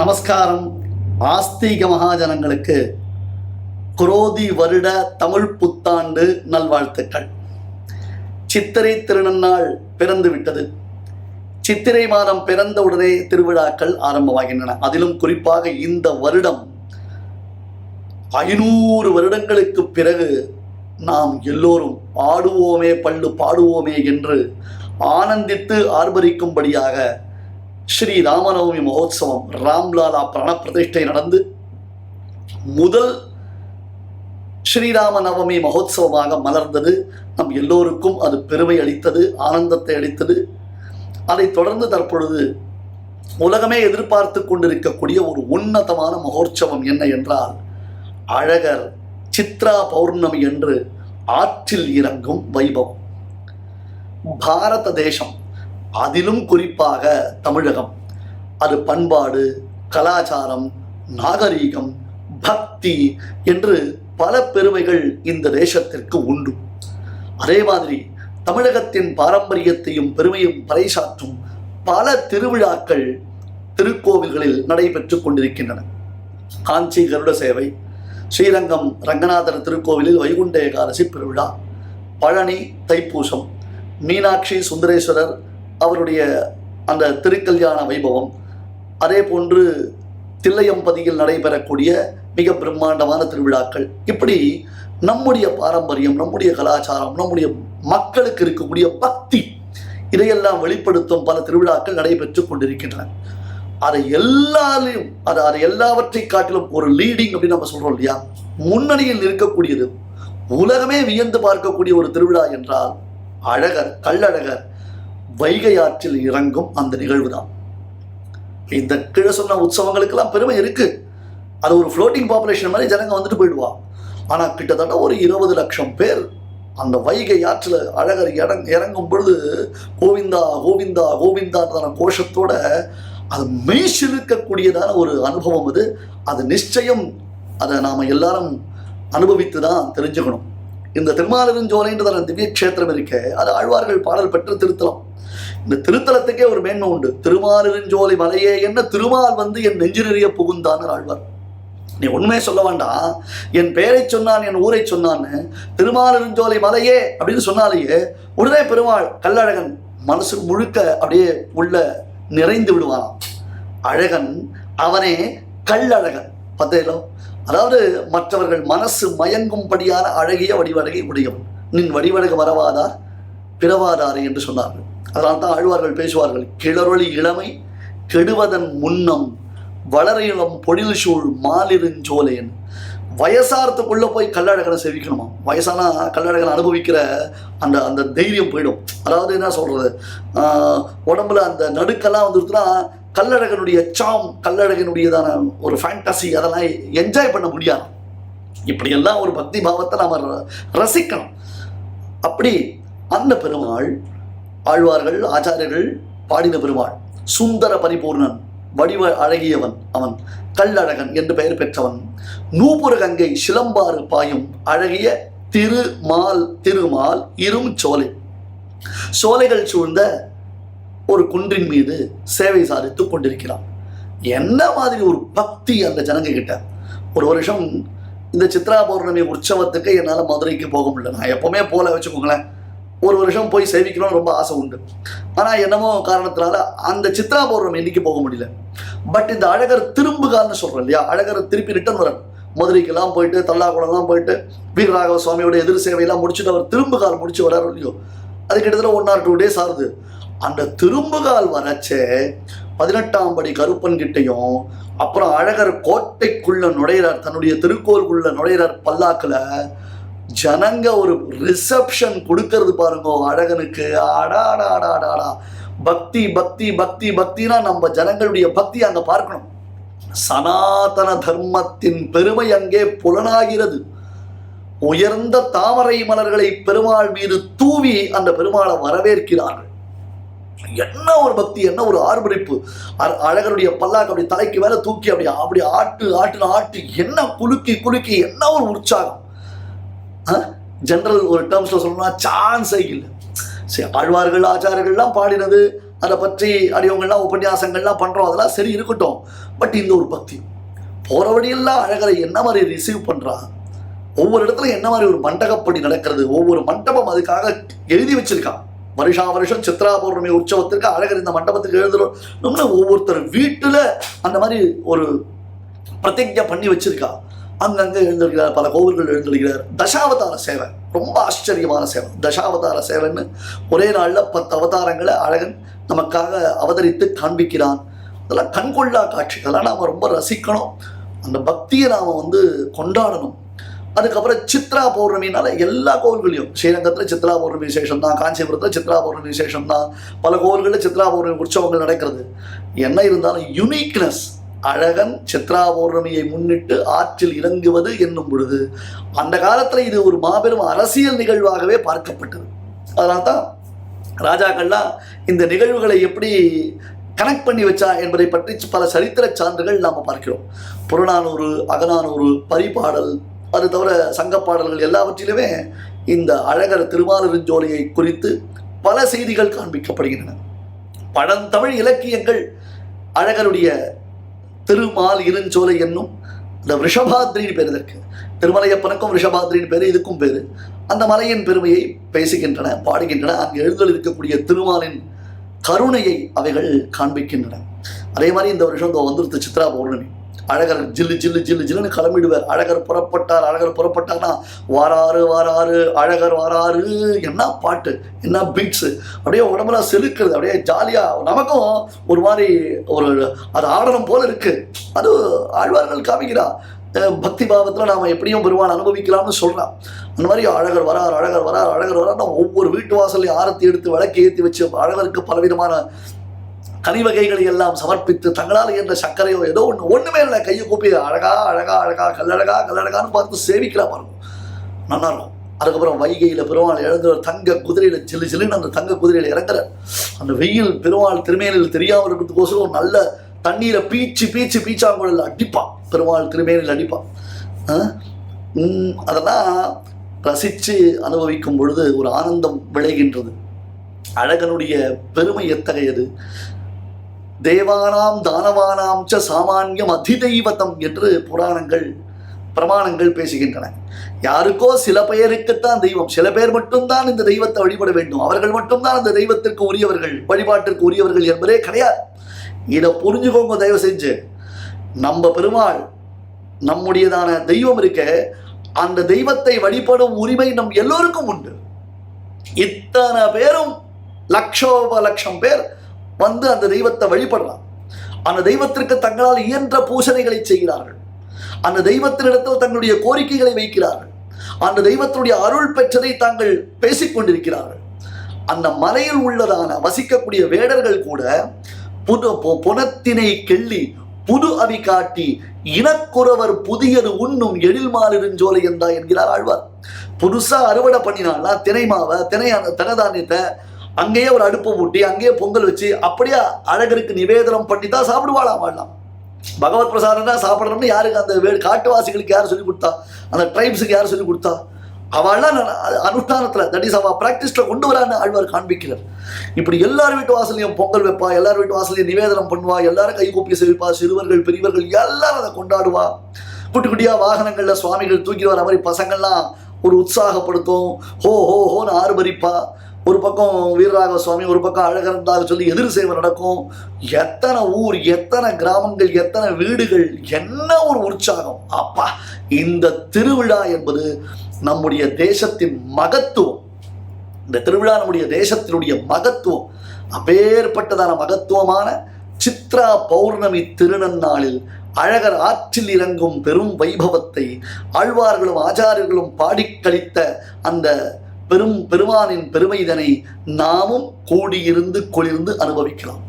நமஸ்காரம். ஆஸ்தீக மகாஜனங்களுக்கு குரோதி வருட தமிழ் புத்தாண்டு நல்வாழ்த்துக்கள். சித்திரை திருநன்னாள் பிறந்து விட்டது. சித்திரை மாதம் பிறந்தவுடனே திருவிழாக்கள் ஆரம்பமாகின்றன. அதிலும் குறிப்பாக இந்த வருடம் ஐநூறு வருடங்களுக்கு பிறகு நாம் எல்லோரும் ஆடுவோமே பள்ளு பாடுவோமே என்று ஆனந்தித்து ஆர்ப்பரிக்கும்படியாக ஸ்ரீ ராமநவமி மகோத்சவம் ராம்லாலா பிரணப்பிரதிஷ்டை நடந்து முதல் ஸ்ரீராம நவமி மகோத்சவமாக மலர்ந்தது. நம் எல்லோருக்கும் அது பெருமை அளித்தது ஆனந்தத்தை அளித்தது. அதைத் தொடர்ந்து தற்பொழுது உலகமே எதிர்பார்த்து கொண்டிருக்கக்கூடிய ஒரு உன்னதமான மகோற்சவம் என்ன என்றால் அழகர் சித்ரா பௌர்ணமி என்று ஆற்றில் இறங்கும் வைபவம். பாரத தேசம் அதிலும் குறிப்பாக தமிழகம். அது பண்பாடு கலாச்சாரம் நாகரீகம் பக்தி என்று பல பெருமைகள் இந்த தேசத்திற்கு உண்டு. அதே மாதிரி தமிழகத்தின் பாரம்பரியத்தையும் பெருமையும் பறைசாற்றும் பல திருவிழாக்கள் திருக்கோவில்களில் நடைபெற்று கொண்டிருக்கின்றன. காஞ்சி கருட சேவை ஸ்ரீரங்கம் ரங்கநாதர் திருக்கோவிலில் வைகுண்ட ஏகாதசி பெருவிழா பழனி தைப்பூசம் மீனாட்சி சுந்தரேஸ்வரர் அவருடைய அந்த திருக்கல்யாண வைபவம் அதே போன்று தில்லையம்பதியில் நடைபெறக்கூடிய மிக பிரம்மாண்டமான திருவிழாக்கள். இப்படி நம்முடைய பாரம்பரியம் நம்முடைய கலாச்சாரம் நம்முடைய மக்களுக்கு இருக்கக்கூடிய பக்தி இதையெல்லாம் வெளிப்படுத்தும் பல திருவிழாக்கள் நடைபெற்று கொண்டிருக்கின்றன. அதை எல்லாரையும் அது அதை எல்லாவற்றை காட்டிலும் ஒரு லீடிங் அப்படின்னு நம்ம சொல்றோம் இல்லையா? முன்னணியில் இருக்கக்கூடியது. உலகமே வியந்து பார்க்கக்கூடிய ஒரு திருவிழா என்றால் அழகர் கள்ளழகர் வைகை ஆற்றில் இறங்கும் அந்த நிகழ்வு தான் இந்த கீழே சொன்ன உற்சவங்களுக்கெல்லாம் பெருமை இருக்கு. அது ஒரு ஃப்ளோட்டிங் பாப்புலேஷன் மாதிரி ஜனங்க வந்துட்டு போயிடுவா. ஆனால் கிட்டத்தட்ட ஒரு இருபது லட்சம் பேர் அந்த வைகை ஆற்றில் அழகர் இறங் இறங்கும் பொழுது கோவிந்தா கோவிந்தா கோவிந்தான்றதான கோஷத்தோட அது மெய்சிருக்கக்கூடியதான ஒரு அனுபவம் அது. அது நிச்சயம் அதை நாம் எல்லாரும் அனுபவித்து தான் தெரிஞ்சுக்கணும். இந்த திருமாலிருஞ்சோலைன்றதான திவ்ய கஷேத்திரம் இருக்கே அது ஆழ்வார்கள் பாடல் பெற்ற திருத்தலம். இந்த திருத்தலத்துக்கே ஒரு மேன்மை உண்டு. திருமாலிருஞ்சோலை மலையே என்ன திருமால் வந்து என் நெஞ்சினறிய புகுந்தான்னு ஆழ்வார். நீ உண்மையை சொல்ல வேண்டாம். என் பெயரை சொன்னான் என் ஊரை சொன்னான்னு திருமாலிருஞ்சோலை மலையே அப்படின்னு சொன்னாலேயே உடனே பெருமாள் கல்லழகன் மனசு முழுக்க அப்படியே உள்ள நிறைந்து விடுவானாம் அழகன் அவனே கல்லழகன் பத்தேலோ அதாவது மற்றவர்கள் மனசு மயங்கும்படியான அழகிய வடிவழகை உடையவன். நின் வடிவழக வரவாதார் பிறவாதாரே என்று சொன்னார்கள். அதனால் தான் ஆழ்வார்கள் பேசுவார்கள். கிளறொளி இளமை கெடுவதன் முன்னம் வளர இளம் பொழில் சூழ் மாலிருஞ்சோலேன் வயசாரத்துக்குள்ளே போய் கல்லழகனை செவிக்கணுமா? வயசானா கல்லழகனை அனுபவிக்கிற அந்த அந்த தைரியம் போயிடும். அதாவது என்ன சொல்கிறது உடம்புல அந்த நடுக்கெல்லாம் வந்துருச்சுன்னா கல்லழகனுடைய சாம் கல்லழகனுடையதான ஒரு ஃபேண்டசி அதெல்லாம் என்ஜாய் பண்ண முடியாது. இப்படியெல்லாம் ஒரு பக்தி பாவத்தை நாம் ர- ரசிக்கணும். அப்படி அந்த பெருமாள் ஆழ்வார்கள் ஆச்சாரியர்கள் பாடின பெருமாள் சுந்தர பரிபூர்ணன் வடிவ அழகியவன் அவன் கல்லழகன் என்று பெயர் பெற்றவன் நூபுர கங்கை சிலம்பாறு பாயும் அழகிய திருமால் திருமால் இரும் சோலை. சோலைகள் சூழ்ந்த ஒரு குன்றின் மீது சேவை சாதித்து கொண்டிருக்கிறான். என்ன மாதிரி ஒரு பக்தி அந்த ஜனங்க கிட்ட ஒரு வருஷம் இந்த சித்ரா பௌர்ணமி உற்சவத்துக்கு என்னால் மதுரைக்கு போக முடியல. நான் எப்போவுமே போல வச்சுக்கோங்களேன். ஒரு வருஷம் போய் சேவிக்கணும்னு ரொம்ப ஆசை உண்டு. ஆனால் என்னமோ காரணத்தினால அந்த சித்ரா பௌர்ணமி இன்னைக்கு போக முடியல. பட் இந்த அழகர் திரும்புகால்னு சொல்கிறோம் இல்லையா? அழகர் திருப்பி ரிட்டர்ன் வர மதுரைக்கெல்லாம் போயிட்டு தல்லாக்குளம்லாம் போயிட்டு வீரராகவ சுவாமியோட எதிர் சேவையெல்லாம் முடிச்சுட்டு அவர் திரும்புகால் முடிச்சு வராரு இல்லையோ? அது கிட்டத்தட்ட ஒன் ஆர் டூ டேஸ் ஆகுது. அந்த திரும்புகால் வரச்சே பதினெட்டாம் படி கருப்பன் கிட்டையும் அப்புறம் அழகர் கோட்டைக்குள்ள நுழையிறார் தன்னுடைய திருக்கோளுக்குள்ள நுழையிறார் பல்லாக்கில். ஜனங்க ஒரு ரிசப்ஷன் கொடுக்கறது பாருங்க அழகனுக்கு. அடாடாடாடாடா பக்தி பக்தி பக்தி பக்தினா நம்ம ஜனங்களுடைய பக்தி அங்க பார்க்கணும். சனாதன தர்மத்தின் பெருமை அங்கே புலனாகிறது. உயர்ந்த தாமரை மலர்களை பெருமாள் மீது தூவி அந்த பெருமாளை வரவேற்கிறார்கள். என்ன ஒரு பக்தி என்ன ஒரு ஆர்ப்பரிப்பு. அழகருடைய பல்லாக்கு அப்படி தலைக்கு வேலை தூக்கி அப்படி அப்படி ஆட்டு ஆட்டுன ஆட்டு என்ன குலுக்கி குலுக்கி என்ன ஒரு உற்சாகம். ஜென்ரல் ஒரு டேர்ம்ஸ்ல சொல்லணும்னா சான்ஸே இல்லை. சரி ஆழ்வார்கள் ஆச்சாரர்கள்லாம் பாடினது அதை பற்றி அடியவங்கள்லாம் உபன்யாசங்கள்லாம் பண்ணுறோம் அதெல்லாம் சரி இருக்கட்டும். பட் இந்த ஒரு பக்தி போகிற வழியெல்லாம் அழகரை என்ன மாதிரி ரிசீவ் பண்ணுறா ஒவ்வொரு இடத்துல என்ன மாதிரி ஒரு மண்டகப்படி நடக்கிறது? ஒவ்வொரு மண்டபம் அதுக்காக எழுதி வச்சிருக்கான் வருஷா வருஷம் சித்ரா பௌர்ணமி உற்சவத்திற்கு அழகர் இந்த மண்டபத்துக்கு எழுதுறோம்னு ஒவ்வொருத்தர் வீட்டில் அந்த மாதிரி ஒரு பிரதிஜை பண்ணி வச்சிருக்கா. அங்கங்கே எழுந்திருக்கிறார் பல கோவில்கள் எழுந்திருக்கிறார். தசாவதார சேவை ரொம்ப ஆச்சரியமான சேவை. தசாவதார சேவைன்னு ஒரே நாளில் பத்து அவதாரங்களை அழகன் நமக்காக அவதரித்து காண்பிக்கிறான். அதெல்லாம் கண்கொள்ளா காட்சி அதெல்லாம் நாம் ரொம்ப ரசிக்கணும். அந்த பக்தியை நாம் வந்து கொண்டாடணும். அதுக்கப்புறம் சித்ரா பௌர்ணமினால எல்லா கோவில்களையும். ஸ்ரீரங்கத்தில் சித்ரா பௌர்ணமி விசேஷம் தான் காஞ்சிபுரத்தில் சித்ரா பௌர்ணமி விசேஷம் தான் பல கோவில்களில் சித்ரா பௌர்ணமி உற்சவங்கள் நடக்கிறது. என்ன இருந்தாலும் யுனிக்னஸ் அழகன் சித்ரா பௌர்ணமியை முன்னிட்டு ஆற்றில் இறங்குவது என்னும் பொழுது அந்த காலத்தில் இது ஒரு மாபெரும் அரசியல் நிகழ்வாகவே பார்க்கப்பட்டது. அதனால தான் ராஜாக்கள்லாம் இந்த நிகழ்வுகளை எப்படி கனெக்ட் பண்ணி வச்சா என்பதை பற்றி பல சரித்திர சான்றுகள் நாம் பார்க்கிறோம். புறநானூறு அகநானூறு பரிபாடல் அது தவிர சங்கப்பாடல்கள் எல்லாவற்றிலுமே இந்த அழகர் திருமாலிருஞ்சோலையை குறித்து பல செய்திகள் காண்பிக்கப்படுகின்றன. பழந்தமிழ் இலக்கியங்கள் அழகருடைய திருமால் இருஞ்சோலை என்னும் இந்த ரிஷபாத்ரின்னு பேர் இதற்கு. திருமலையப்பனுக்கும் ரிஷபாத்ரின்னு பேர் இதுக்கும் பேர். அந்த மலையின் பெருமையை பேசுகின்றன பாடுகின்றன. அங்கு எழுதல் இருக்கக்கூடிய திருமாலின் கருணையை அவைகள் காண்பிக்கின்றன. அதே மாதிரி இந்த வருஷம் இந்த வந்துருத்து சித்ரா பௌர்ணமி. அழகர் ஜில்லு ஜில்லு ஜில்லு ஜில்லுன்னு கிளம்பிடுவார் அழகர் புறப்பட்டார் அழகர் புறப்பட்டார்னா வாராறு வாராறு அழகர் வாராறு. என்ன பாட்டு என்ன பீட்ஸு அப்படியே உடம்புல செலுக்கிறது அப்படியே ஜாலியாக நமக்கும் ஒரு மாதிரி ஒரு அது ஆடணும் போல இருக்கு. அது ஆழ்வார்கள் காமிக்கிறா பக்தி பாவத்தில் நாம் எப்படியும் பெருமான் அனுபவிக்கலாம்னு சொல்கிறான் அந்த மாதிரி அழகர் வரார் அழகர் வரார் அழகர் வரார் ஒவ்வொரு வீட்டு வாசலையும் ஆரத்தி எடுத்து விளக்கு ஏற்றி வச்சு அழகருக்கு பலவிதமான கனி வகைகளை எல்லாம் சமர்ப்பித்து தங்களால் என்ற சர்க்கரையோ ஏதோ ஒன்று ஒன்றுமே இல்லை. கையை கூப்பி அழகா அழகா அழகா கல்லழகா கல்லழகான்னு பார்த்து சேவிக்கலாம் பாருங்க. நல்லா இருக்கும். அதுக்கப்புறம் வைகையில் பெருமாள் இழந்து தங்க குதிரையில் சில்லு சில்லுன்னு அந்த தங்க குதிரையில் இறங்குறார். அந்த வெயில் பெருமாள் திருமேனில் தெரியாமல் இருக்கிறதுக்கோசரம் நல்ல தண்ணீரை பீச்சு பீச்சு பீச்சாங்குழல் அடிப்பான். பெருமாள் திருமேனில் அடிப்பான். அதெல்லாம் ரசித்து அனுபவிக்கும் பொழுது ஒரு ஆனந்தம் விளைகின்றது. அழகனுடைய பெருமை எத்தகையது? தேவானாம் தானவானாம் ச சாமானியம் அதிதெய்வத்தம் என்று புராணங்கள் பிரமாணங்கள் பேசுகின்றன. யாருக்கோ சில பெயருக்குத்தான் தெய்வம் சில பேர் மட்டும்தான் இந்த தெய்வத்தை வழிபட வேண்டும். அவர்கள் மட்டும்தான் அந்த தெய்வத்திற்கு உரியவர்கள் வழிபாட்டிற்கு உரியவர்கள் என்பதே கிடையாது. இதை புரிஞ்சுக்கோங்க தயவு செஞ்சு. நம்ம பெருமாள் நம்முடையதான தெய்வம் இருக்க அந்த தெய்வத்தை வழிபடும் உரிமை நம் எல்லோருக்கும் உண்டு. இத்தனை பேரும் லட்சோப லட்சம் பேர் வந்து அந்த தெய்வத்தை வழிபடலாம் அந்த தெய்வத்திற்கு தங்களால் இயன்ற பூசணைகளை செய்கிறார்கள். அந்த தெய்வத்தினிடத்தில் தங்களுடைய கோரிக்கைகளை வைக்கிறார்கள். அந்த தெய்வத்தினுடைய அருள் பெற்றதை தாங்கள் பேசிக் கொண்டிருக்கிறார்கள். அந்த மலையில் உள்ளதான வசிக்கக்கூடிய வேடர்கள் கூட புது பொ- புனத்தினை கெள்ளி புது அவி காட்டி இனக்குறவர் புதியது உண்ணும் எழில் மாலிருஞ்சோலை என்றா என்கிறார் ஆழ்வார். புதுசா அறுவடை பண்ணினான்னா தினை மாவை? தினை தினதானியத்தை அங்கேயே ஒரு அடுப்பு மூட்டி அங்கேயே பொங்கல் வச்சு அப்படியே அழகருக்கு நிவேதனம் பண்ணி தான் சாப்பிடுவாளாம் வாழலாம் பகவத் பிரசாதம் தான் சாப்பிடணும்னு யாருக்கு அந்த வே காட்டுவாசிகளுக்கு யார் சொல்லி கொடுத்தா? அந்த ட்ரைப்ஸுக்கு யார் சொல்லி கொடுத்தா? அவள்லாம் அனுஷ்டானத்தில் தட் இஸ் அவ ப்ராக்டிஸில் கொண்டு வரான்னு ஆழ்வார் காண்பிக்கிறார். இப்படி எல்லார் வீட்டு வாசலையும் பொங்கல் வைப்பா எல்லார் வீட்டு வாசலையும் நிவேதனம் பண்ணுவா எல்லாரும் கை கூப்பி செவிப்பா சிறுவர்கள் பெரியவர்கள் எல்லாரும் அதை கொண்டாடுவா. குட்டி குட்டியாக வாகனங்களில் சுவாமிகள் தூக்கி வர மாதிரி பசங்கள்லாம் ஒரு உற்சாகப்படுத்தும். ஹோ ஹோ ஹோன்னு ஆர்ப்பரிப்பா ஒரு பக்கம் வீரராக சுவாமி ஒரு பக்கம் அழகர்ந்தாக சொல்லி எதிர் சேவை நடக்கும். எத்தனை ஊர் எத்தனை கிராமங்கள் எத்தனை வீடுகள் என்ன ஒரு உற்சாகம். அப்பா இந்த திருவிழா என்பது நம்முடைய தேசத்தின் மகத்துவம். இந்த திருவிழா நம்முடைய தேசத்தினுடைய மகத்துவம். அப்பேற்பட்டதான மகத்துவமான சித்ரா பௌர்ணமி திருநன்னாளில் அழகர் ஆற்றில் இறங்கும் பெரும் வைபவத்தை ஆழ்வார்களும் ஆச்சாரியர்களும் பாடிக் கழித்த அந்த பெரும் பெருமானின் பெருமைதனை நாமும் கூடியிருந்து குளிர்ந்து அனுபவிக்கலாம்.